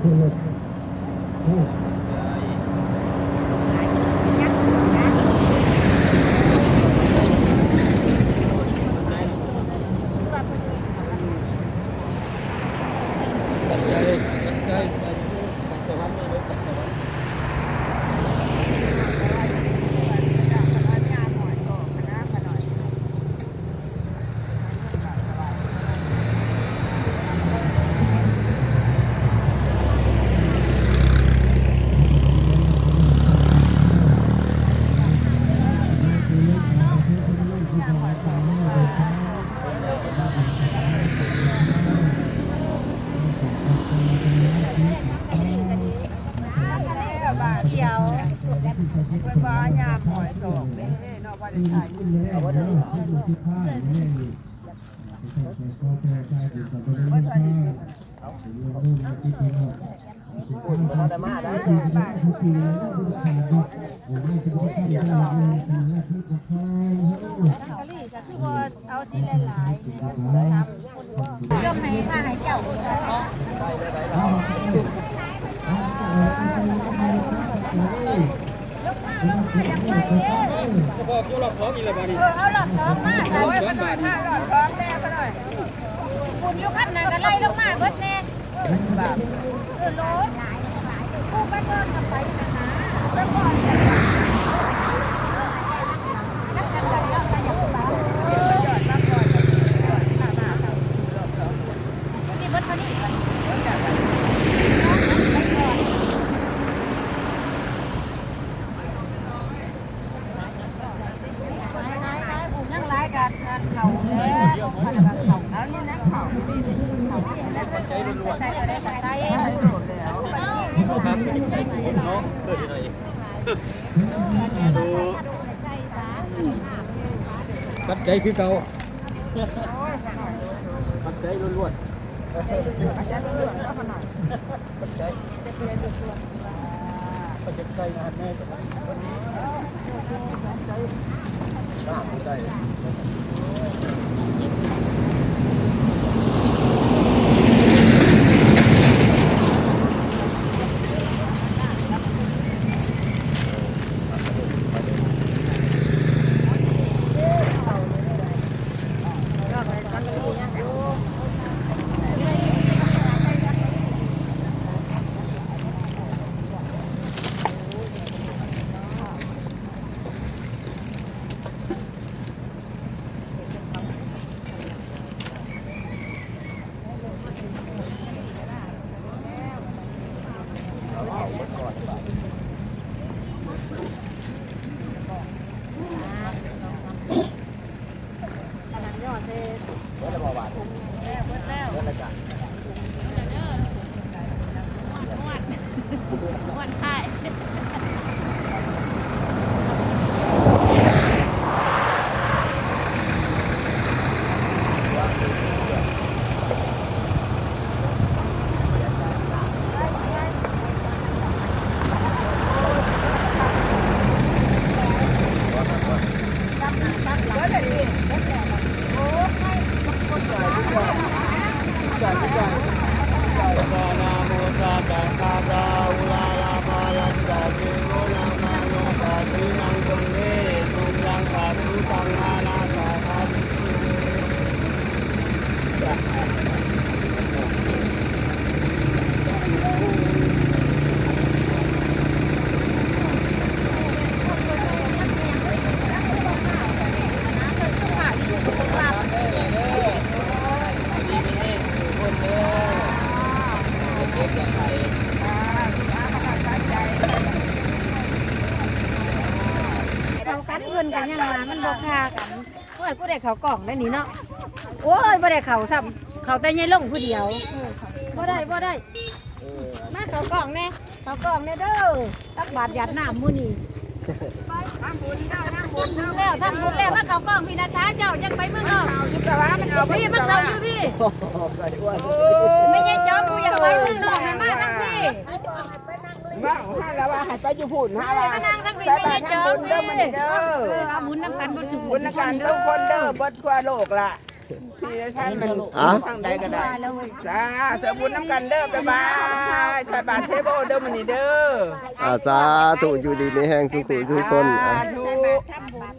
чемпионат. เขียว เป็นว่ายามหอยตกเด้เนาะว่าได้ใช้ เอาไว้ที่ที่ผ้าอย่างนี้พอแก่ใจดีกับตัวเองผ้าเอาลูกที่พี่น้อง อุ่นมาได้มาได้ ที่ทุกปีแล้วทำก็ผมไม่คิดว่าทำได้เลยทำได้ที่กับข้าว กะลี่ก็คือว่าเอาสีหลายๆยกให้ผ้าให้เจ้า บอกตัวละของอีละบานี้เออเอาหลอดสองมาโอ้ยมันหน่อยห้าหลอดท้องแม่ก็หน่อยคุณอยู่ขั้นนั้นก็ไล่ลงมาเบิดแน่แบบเออโลดกูไปเดินกับไปนะนะแล้วก่อน bắt cháy phía câu bắt cháy luôn luôn. Bắt cháy luôn luôn bắt cháy bắt cháy. là hạt nè ยอดเนาะเดอดูปัจจัยอเก่าปัจจัยล้วนอาจารย์เลือกแล้วขนาดๆปัจจัยอดยงานแม่วนนี้ตามได้นาโมตัสสะภะคะวะอุลาลาภายัสสะเทโนนามาโนตัสสินังตุเมตุยังปัสสุตังอานาคาทัส เขากันเงินกันยังมามันบ่คากันโอ้ยกูได้เขากล่องได้นี่เนาะโอ้ยบ่ได้เขาซ้ำเขาแต่ยัยลงผู้เดียวบ่ได้บ่ได้มาเขากล่องแน่เขากล่องแน่เด้อตักบาทหยัดน้ำมื้อนี้ทำบุญเจ้าทำบุญเจ้าแล้วทำบุญแล้วมาเขากล่องพี่นะสาเจ้ายังไปเมืองนอกเอาอยู่แต่ว่ามันเอาพี่มันเขาอยู่พี่ไก่อ้วนไม่ใช่จอมกูอยากไปเมืองนอกให้มาทั้งพี่ว่าห้าแล้วว่าให้ไปอยู่พุ่นห้าว่ามานั่งทั้งพี่ใส่ไม่บาใช่ตรจอมทำ บุญเด้อมันเด้อเอาบุญน้ำกันบุญสุขบุญกันต้องคนเด้อเบิดทั่วโลกล่ะที่ท่านมันทางใดก็ได้สาธุบุญน้ำกันเด้อบ๊ายบายสาบาตรเทโบเด้อมันนี่เด้ออาสาธุอยู่ดีไม่แห้งสุขุทุกคนสาธุทำบุญ